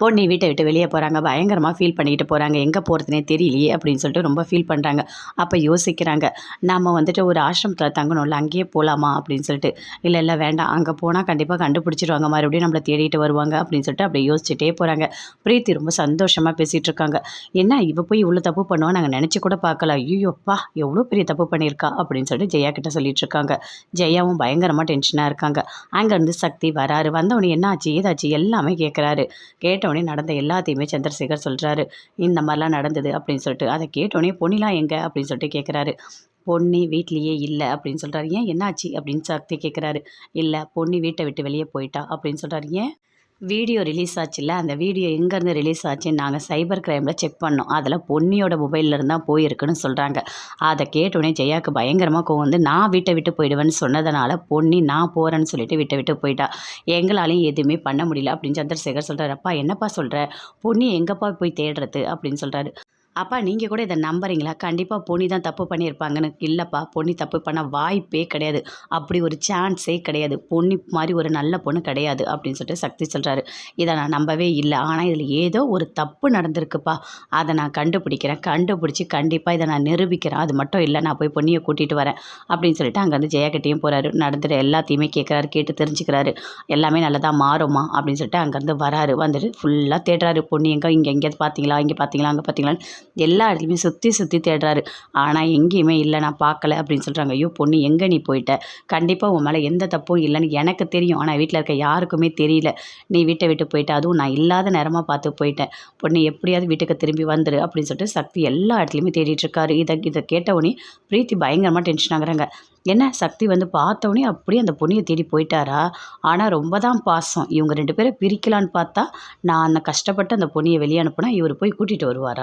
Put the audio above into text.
பொண்ணு வீட்டை விட்டு வெளியே போகிறாங்க பயங்கரமாக ஃபீல் பண்ணிக்கிட்டு போகிறாங்க எங்கே போகிறதுனே தெரியலையே அப்படின்னு சொல்லிட்டு ரொம்ப ஃபீல் பண்ணுறாங்க அப்போ யோசிக்கிறாங்க. நம்ம வந்துட்டு ஒரு ஆசிரமத்தில் தங்கணும்ல அங்கேயே போகலாமா அப்படின்னு சொல்லிட்டு. இல்லை இல்லை வேண்டாம். அங்கே போனால் கண்டிப்பாக கண்டுபிடிச்சிருவாங்க. மறுபடியும் நம்மளை தேடிட்டு வருவாங்க அப்படின்னு சொல்லிட்டு அப்படி யோசிச்சுட்டே போகிறாங்க பிரீத்தி ரொம்ப சந்தோஷமாக பேசிகிட்டு இருக்காங்க. என்ன இவ போய் இவ்வளோ தப்பு பண்ணுவோம் நாங்கள் நினச்சி கூட பார்க்கல. ஐயோப்பா எவ்வளோ பெரிய தப்பு பண்ணியிருக்கா அப்படின்னு சொல்லிட்டு ஜெயா கிட்ட சொல்லிட்டு இருக்காங்க. ஜெயாவும் பயங்கரமாக டென்ஷனாக இருக்காங்க. அங்கேருந்து சக்தி வராரு. வந்தவனே என்ன ஆச்சு ஏதாச்சு? எல்லாமே கேட்குறாரு கேட்டவொடனே நடந்த எல்லாத்தையுமே சந்திரசேகர் சொல்கிறாரு இந்த மாதிரிலாம் நடந்தது அப்படின்னு சொல்லிட்டு. அதை கேட்டோடனே பொன்னிலாம் எங்கே? அப்படின்னு சொல்லிட்டு கேட்குறாரு பொன்னி வீட்லேயே இல்லை அப்படின்னு சொல்கிறாரு ஏன் என்னாச்சு? அப்படின்னு சக்தி கேட்குறாரு இல்லை பொண்ணு வீட்டை விட்டு வெளியே போயிட்டா? அப்படின்னு சொல்கிறாரு ஏன்? வீடியோ ரிலீஸ் ஆச்சுல்ல? அந்த வீடியோ எங்கேருந்து ரிலீஸ் ஆச்சுன்னு நாங்கள் சைபர் கிரைமில் செக் பண்ணோம். அதில் பொன்னியோட மொபைல்லேருந்து தான் போயிருக்குன்னு சொல்கிறாங்க அதை கேட்டோடனே ஜெயாவுக்கு பயங்கரமாக கோவம் வந்து நான் வீட்டை விட்டு போயிடுவேன்னு சொன்னதுனால பொன்னி நான் போகிறேன்னு சொல்லிட்டு வீட்டை விட்டு போயிட்டா. எங்களாலையும் எதுவுமே பண்ண முடியல. அப்படின்னு சந்திரசேகர் சொல்கிறார் அப்பா என்னப்பா சொல்கிற பொன்னி எங்கப்பா போய் தேடுறது? அப்படின்னு சொல்கிறாரு அப்பா நீங்கள் கூட இதை நம்புறீங்களா? கண்டிப்பாக பொன்னி தான் தப்பு பண்ணியிருப்பாங்கன்னு. இல்லைப்பா பொன்னி தப்பு பண்ண வாய்ப்பே கிடையாது. அப்படி ஒரு சான்ஸே கிடையாது. பொன்னி மாதிரி ஒரு நல்ல பொண்ணு கிடையாது அப்படின்னு சொல்லிட்டு சக்தி சொல்கிறாரு இதை நான் நம்பவே இல்லை. ஆனால் இதில் ஏதோ ஒரு தப்பு நடந்திருக்குப்பா. அதை நான் கண்டுபிடிக்கிறேன். கண்டுபிடிச்சி கண்டிப்பாக இதை நான் நிரூபிக்கிறேன். அது மட்டும் இல்லை நான் போய் பொன்னியை கூட்டிகிட்டு வரேன் அப்படின்னு சொல்லிட்டு அங்கேருந்து ஜெயாக்கிட்டையும் போகிறாரு நடந்துட்டு எல்லாத்தையுமே கேட்குறாரு கேட்டு தெரிஞ்சுக்கிறாரு. எல்லாமே நல்லதாக மாறுமா அப்படின்னு சொல்லிட்டு அங்கேருந்து வராரு. வந்துட்டு ஃபுல்லாக தேடுறாரு. பொண்ணு எங்கே? இங்கே எங்கேயாவது பார்த்தீங்களா? இங்கே பார்த்தீங்களா? அங்கே பார்த்தீங்களான்னு எல்லா இடத்துலையுமே சுற்றி சுற்றி தேடுறாரு. ஆனால் எங்கேயுமே இல்லை நான் பார்க்கல அப்படின்னு சொல்கிறாங்க ஐயோ பொண்ணு எங்கே நீ போயிட்ட? கண்டிப்பாக உன் மேலே எந்த தப்பும் இல்லைன்னு எனக்கு தெரியும். ஆனால் வீட்டில் இருக்க யாருக்குமே தெரியல. நீ வீட்டை விட்டு போயிட்ட. அதுவும் நான் இல்லாத நேரமாக பார்த்து போயிட்டேன். பொண்ணு எப்படியாவது வீட்டுக்கு திரும்பி வந்துரு அப்படின்னு சொல்லிட்டு சக்தி எல்லா இடத்துலையுமே தேடிட்டுருக்காரு இதை இதை கேட்டவுடனே பிரீத்தி பயங்கரமாக டென்ஷன் ஆகுறாங்க. என்ன? சக்தி வந்து பார்த்தோன்னே அப்படியே அந்த பொண்ணியை தேடி போயிட்டாரா? ஆனால் ரொம்ப தான் பாசம். இவங்க ரெண்டு பேரும் பிரிக்கலான்னு பார்த்தா நான் அந்த கஷ்டப்பட்டு அந்த பொண்ணியை வெளியே அனுப்புனா இவர் போய் கூட்டிகிட்டு வருவாரா?